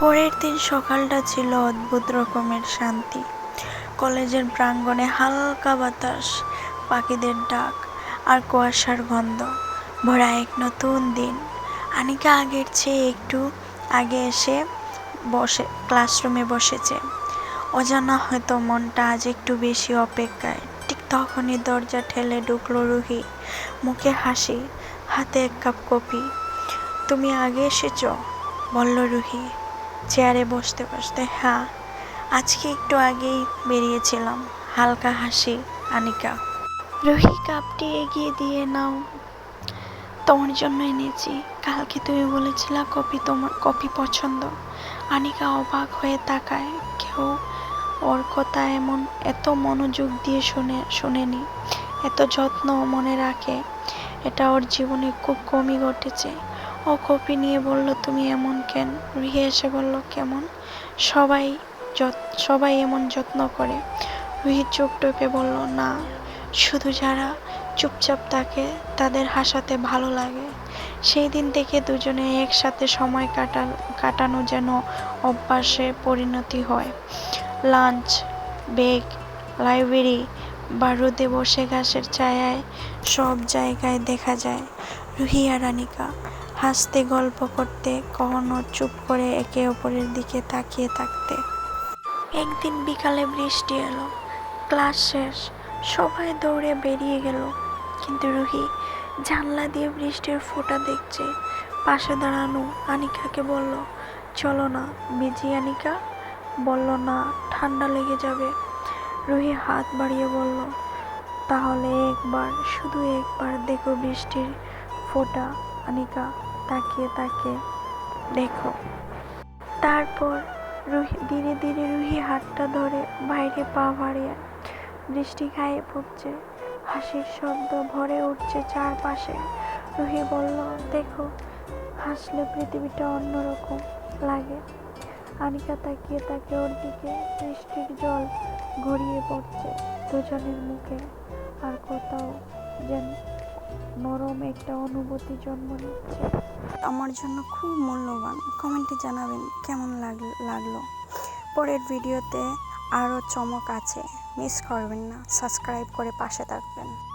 পরের দিন সকালটা ছিল অদ্ভুত রকমের শান্তি। কলেজের প্রাঙ্গণে হালকা বাতাস, পাখিদের ডাক আর কুয়াশার গন্ধ। ভরা এক নতুন দিন। আনিকা আগের চেয়ে একটু আগে এসে বসে, ক্লাসরুমে বসেছে। অজানা হয়তো মনটা আজ একটু বেশি অপেক্ষায়। ঠিক তখনই দরজা ঠেলে ঢুকলো রুহি। মুখে হাসি, হাতে এক কাপ কফি। তুমি আগে এসেছ? বলল রুহি। চেয়ারে বসতে বসতে হ্যাঁ আজকে একটু আগেই বেরিয়েছিলাম। হালকা হাসি, আনিকা। রুহি, কাপটি এগিয়ে দিয়ে নাও। তোমার জন্য এনেছি। কালকে তুমি বলেছিলা কপি তোমার, কপি পছন্দ। আনিকা অবাক হয়ে তাকায়। কেউ ওর কথা এমন এত মনোযোগ দিয়ে শুনে, শুনেনি। এত যত্ন মনে রাখে। এটা ওর জীবনে খুব কমই ঘটেছে। ও কপি নিয়ে বলল, তুমি এমন কেন? রুহি এসে বলল, কেমন? সবাই সবাই এমন যত্ন করে। রুহি চোখ টোপে বলল, না, শুধু যারা চুপচাপ থাকে, তাদের হাসাতে ভালো লাগে। সেই দিন থেকে দুজনে একসাথে সময় কাটা কাটানো যেন অভ্যাসে পরিণতি হয়। লাঞ্চ বেগ লাইব্রেরি বা রোদে বসে গাছের ছায়ায় সব জায়গায় দেখা যায়। রুহি আর আনিকা হাসতে, গল্প করতে, কখনো চুপ করে একে অপরের দিকে তাকিয়ে থাকতে। একদিন বিকালে বৃষ্টি এলো, ক্লাস শেষ, সবাই দৌড়ে বেরিয়ে গেল। কিন্তু রুহি জানলা দিয়ে বৃষ্টির ফোঁটা দেখছে। পাশে দাঁড়ানো আনিকাকে বলল, চলো না বিজি আনিকা। বলল, না, ঠান্ডা লেগে যাবে। রুহি হাত বাড়িয়ে বলল, তাহলে একবার, শুধু একবার দেখো বৃষ্টির ফোঁটা, আনিকা। তাকিয়ে তাকিয়ে দেখো। তারপর রুহি, ধীরে ধীরে রুহি হাতটা ধরে বাইরে পা বাড়িয়ে বৃষ্টি গায়ে পড়ছে। হাসির শব্দ ভরে উঠছে চারপাশে। রুহি বলল, দেখো, হাসলে পৃথিবীটা অন্যরকম লাগে। আনিকা তাকিয়ে তাকে ওর দিকে বৃষ্টির জল গড়িয়ে পড়ছে দুজনের মুখে। আর কোথাও যেন নরম একটা অনুভূতি জন্ম নিচ্ছে। আমার জন্য খুব মূল্যবান। কমেন্টে জানাবেন কেমন লাগ- লাগল। পরের ভিডিওতে আরও চমক আছে। মিস করবেন না। সাবস্ক্রাইব করে পাশে থাকবেন।